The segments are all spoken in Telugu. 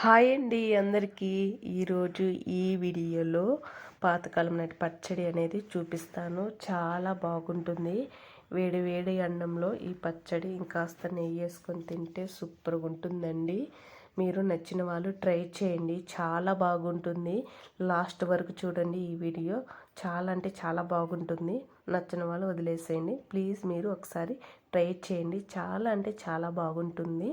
హాయ్ అండి అందరికీ. ఈరోజు ఈ వీడియోలో పాతకాలం నాటి పచ్చడి అనేది చూపిస్తాను. చాలా బాగుంటుంది. వేడి వేడి అన్నంలో ఈ పచ్చడి ఇంకాస్త నెయ్యి వేసుకొని తింటే సూపర్గా ఉంటుందండి. మీరు నచ్చిన వాళ్ళు ట్రై చేయండి. చాలా బాగుంటుంది. లాస్ట్ వరకు చూడండి ఈ వీడియో. చాలా అంటే చాలా బాగుంటుంది. నచ్చిన వాళ్ళు వదిలేసేయండి. ప్లీజ్ మీరు ఒకసారి ట్రై చేయండి. చాలా అంటే చాలా బాగుంటుంది.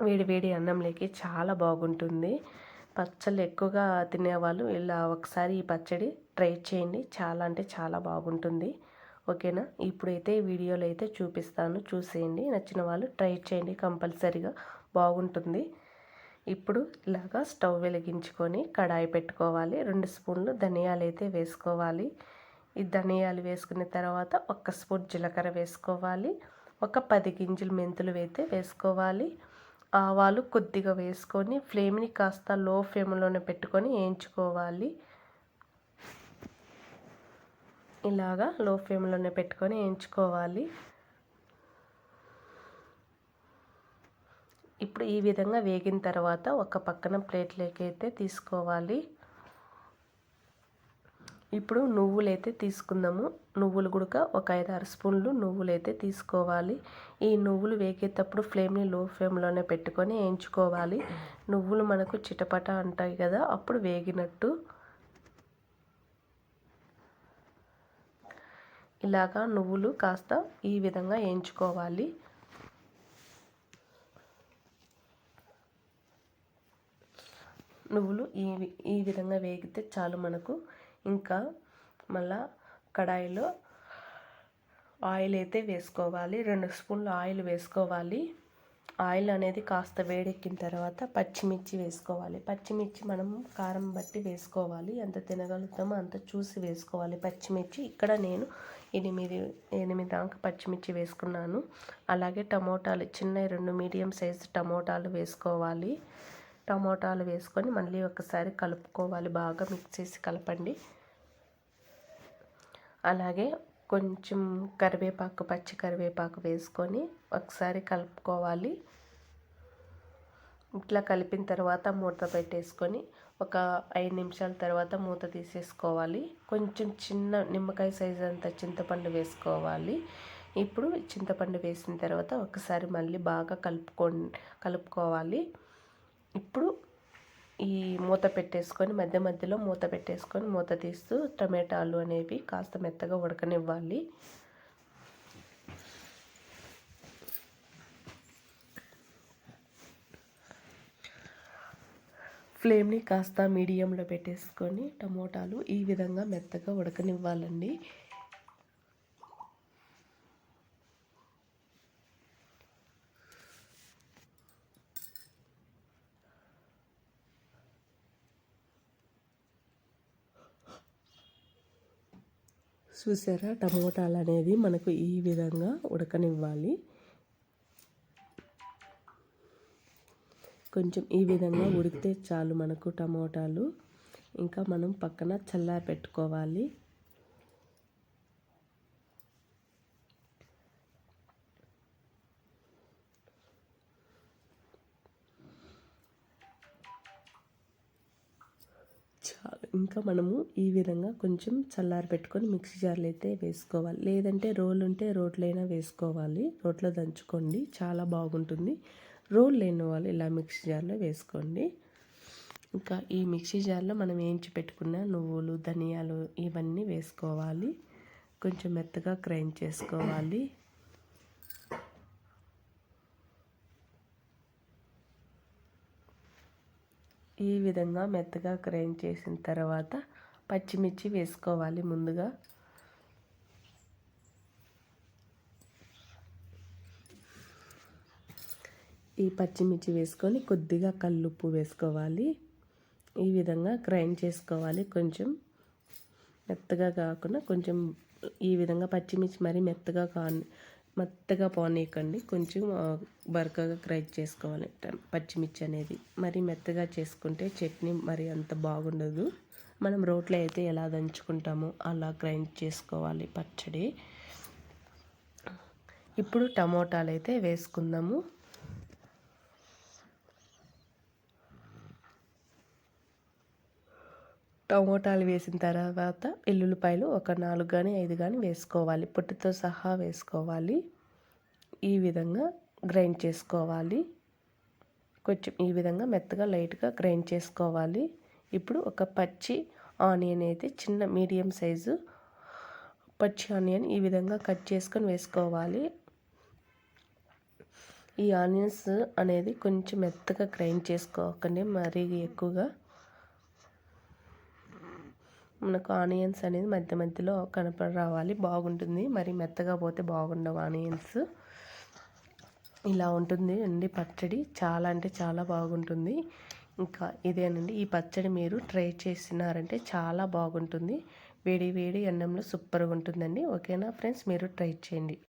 వేడి వేడి అన్నంలోకి చాలా బాగుంటుంది. పచ్చళ్ళు ఎక్కువగా తినేవాళ్ళు ఇలా ఒకసారి ఈ పచ్చడి ట్రై చేయండి. చాలా అంటే చాలా బాగుంటుంది. ఓకేనా? ఇప్పుడైతే వీడియోలో అయితే చూపిస్తాను. చూసేయండి. నచ్చిన వాళ్ళు ట్రై చేయండి. కంపల్సరీగా బాగుంటుంది. ఇప్పుడు ఇలాగా స్టవ్ వెలిగించుకొని కడాయి పెట్టుకోవాలి. రెండు స్పూన్లు ధనియాలు అయితే వేసుకోవాలి. ఈ ధనియాలు వేసుకున్న తర్వాత ఒక స్పూన్ జీలకర్ర వేసుకోవాలి. ఒక పది గింజలు మెంతులు అయితే వేసుకోవాలి. ఆవాలు కొద్దిగా వేసుకొని ఫ్లేమ్ని కాస్త లో ఫ్లేమ్లోనే పెట్టుకొని వేయించుకోవాలి. ఇలాగా లో ఫ్లేమ్లోనే పెట్టుకొని వేయించుకోవాలి. ఇప్పుడు ఈ విధంగా వేగిన తర్వాత ఒక పక్కన ప్లేట్లోకి అయితే తీసుకోవాలి. ఇప్పుడు నువ్వులు అయితే తీసుకుందాము. నువ్వులు కూడా ఒక ఐదు ఆరు స్పూన్లు నువ్వులు అయితే తీసుకోవాలి. ఈ నువ్వులు వేగేటప్పుడు ఫ్లేమ్ని లో ఫ్లేమ్లోనే పెట్టుకొని వేయించుకోవాలి నువ్వులు మనకు చిటపట అంటాయి కదా అప్పుడు వేగినట్టు ఇలాగా నువ్వులు కాస్త ఈ విధంగా వేయించుకోవాలి నువ్వులు ఈ ఈ విధంగా వేగితే చాలు మనకు. ఇంకా మళ్ళా కడాయిలో ఆయిల్ అయితే వేసుకోవాలి. రెండు స్పూన్లు ఆయిల్ వేసుకోవాలి. ఆయిల్ అనేది కాస్త వేడెక్కిన తర్వాత పచ్చిమిర్చి వేసుకోవాలి. పచ్చిమిర్చి మనం కారం బట్టి వేసుకోవాలి. ఎంత తినగలుగుతామో అంత చూసి వేసుకోవాలి. పచ్చిమిర్చి ఇక్కడ నేను ఎనిమిది ఎనిమిది దాకా పచ్చిమిర్చి వేసుకున్నాను. అలాగే టమోటాలు చిన్న రెండు మీడియం సైజు టమోటాలు వేసుకోవాలి. టమోటాలు వేసుకొని మళ్ళీ ఒకసారి కలుపుకోవాలి. బాగా మిక్స్ చేసి కలపండి. అలాగే కొంచెం కరివేపాకు పచ్చి కరివేపాకు వేసుకొని ఒకసారి కలుపుకోవాలి. ఇట్లా కలిపిన తర్వాత మూత పెట్టేసుకొని ఒక ఐదు నిమిషాల తర్వాత మూత తీసేసుకోవాలి. కొంచెం చిన్న నిమ్మకాయ సైజు అంత చింతపండు వేసుకోవాలి. ఇప్పుడు చింతపండు వేసిన తర్వాత ఒకసారి మళ్ళీ బాగా కలుపుకో కలుపుకోవాలి. ఇప్పుడు ఈ మూత పెట్టేసుకొని మధ్య మధ్యలో మూత పెట్టేసుకొని మూత తీస్తూ టమాటాలు అనేవి కాస్త మెత్తగా ఉడకనివ్వాలి. ఫ్లేమ్ని కాస్త మీడియంలో పెట్టేసుకొని టమోటాలు ఈ విధంగా మెత్తగా ఉడకనివ్వాలండి. చూసారా? టమోటాలు అనేది మనకు ఈ విధంగా ఉడకనివ్వాలి. కొంచెం ఈ విధంగా ఉడికితే చాలు మనకు టమోటాలు. ఇంకా మనం పక్కన చల్లారి పెట్టుకోవాలి ఇంకా మనము ఈ విధంగా కొంచెం చల్లారి పెట్టుకొని మిక్సీ జార్లు అయితే వేసుకోవాలి. లేదంటే రోల్ ఉంటే రోట్లైనా వేసుకోవాలి. రోట్లో దంచుకోండి. చాలా బాగుంటుంది. రోల్ లేని వాళ్ళు ఇలా మిక్సీ జార్లో వేసుకోండి. ఇంకా ఈ మిక్సీ జార్లో మనం ఏంచి పెట్టుకున్న నువ్వులు ధనియాలు ఇవన్నీ వేసుకోవాలి. కొంచెం మెత్తగా గ్రైండ్ చేసుకోవాలి. ఈ విధంగా మెత్తగా గ్రైండ్ చేసిన తర్వాత పచ్చిమిర్చి వేసుకోవాలి ముందుగా. ఈ పచ్చిమిర్చి వేసుకొని కొద్దిగా కల్లుప్పు వేసుకోవాలి. ఈ విధంగా గ్రైండ్ చేసుకోవాలి కొంచెం. మెత్తగా కాకుండా కొంచెం ఈ విధంగా పచ్చిమిర్చి మరీ మెత్తగా కా మెత్తగా పోనీయకండి. కొంచెం బరకగా గ్రైండ్ చేసుకోవాలి. పచ్చిమిర్చి అనేది. మరి మెత్తగా చేసుకుంటే చట్నీ మరి అంత బాగుండదు. మనం రోట్లో అయితే ఎలా దంచుకుంటామో అలా గ్రైండ్ చేసుకోవాలి పచ్చడి. ఇప్పుడు టమోటాలు అయితే వేసుకుందాము. టమోటాలు వేసిన తర్వాత వెల్లుల్లిపాయలు ఒక నాలుగు కానీ ఐదు కానీ వేసుకోవాలి. పొట్టుతో సహా వేసుకోవాలి. ఈ విధంగా గ్రైండ్ చేసుకోవాలి. కొంచెం ఈ విధంగా మెత్తగా లైట్గా గ్రైండ్ చేసుకోవాలి. ఇప్పుడు ఒక పచ్చి ఆనియన్ అయితే చిన్న మీడియం సైజు పచ్చి ఆనియన్ ఈ విధంగా కట్ చేసుకొని వేసుకోవాలి. ఈ ఆనియన్స్ అనేది కొంచెం మెత్తగా గ్రైండ్ చేసుకోకండి. మరీ ఎక్కువగా మనకు ఆనియన్స్ అనేది మధ్య మధ్యలో కనపడ రావాలి. బాగుంటుంది. మరి మెత్తగా పోతే బాగుండవు ఆనియన్స్. ఇలా ఉంటుంది అండి పచ్చడి. చాలా అంటే చాలా బాగుంటుంది. ఇంకా ఇదేనండి ఈ పచ్చడి మీరు ట్రై చేసినారంటే చాలా బాగుంటుంది. వేడి వేడి అన్నంలో సూపర్గా ఉంటుందండి. ఓకేనా ఫ్రెండ్స్? మీరు ట్రై చేయండి.